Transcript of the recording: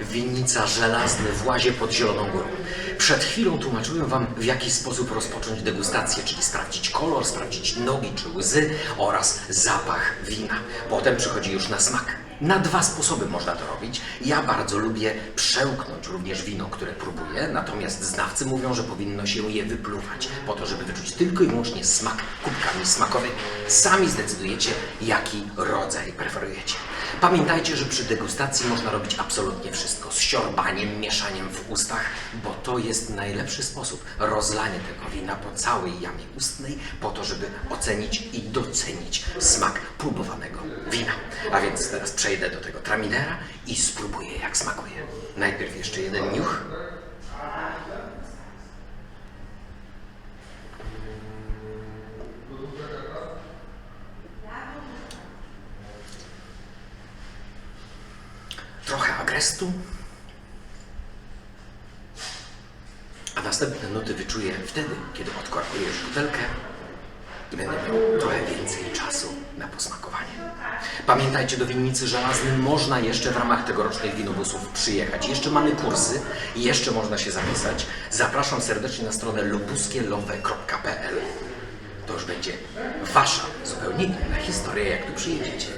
Winnica Żelazny w Łazie pod Zieloną Górą. Przed chwilą tłumaczyłem Wam, w jaki sposób rozpocząć degustację, czyli sprawdzić kolor, sprawdzić nogi czy łzy oraz zapach wina. Potem przychodzi już na smak. Na dwa sposoby można to robić. Ja bardzo lubię przełknąć również wino, które próbuję, natomiast znawcy mówią, że powinno się je wypluwać, po to, żeby wyczuć tylko i wyłącznie smak kubkami smakowymi. Sami zdecydujecie, jaki rodzaj preferujecie. Pamiętajcie, że przy degustacji można robić absolutnie wszystko. Z siorbaniem, mieszaniem w ustach, bo to jest najlepszy sposób. Rozlanie tego wina po całej jamie ustnej, po to, żeby ocenić i docenić smak próbowanego wina. A więc teraz przejdę do tego traminera i spróbuję, jak smakuje. Najpierw jeszcze jeden niuch. Trochę agrestu. A następne nuty wyczuję wtedy, kiedy odkorkuję już butelkę i będę miał trochę więcej czasu na posmakowanie. Pamiętajcie, do winnicy żelaznej można jeszcze w ramach tegorocznych winobusów przyjechać. Jeszcze mamy kursy, jeszcze można się zapisać. Zapraszam serdecznie na stronę lubuskielowe.pl. To już będzie wasza zupełnie inna historia, jak tu przyjedziecie.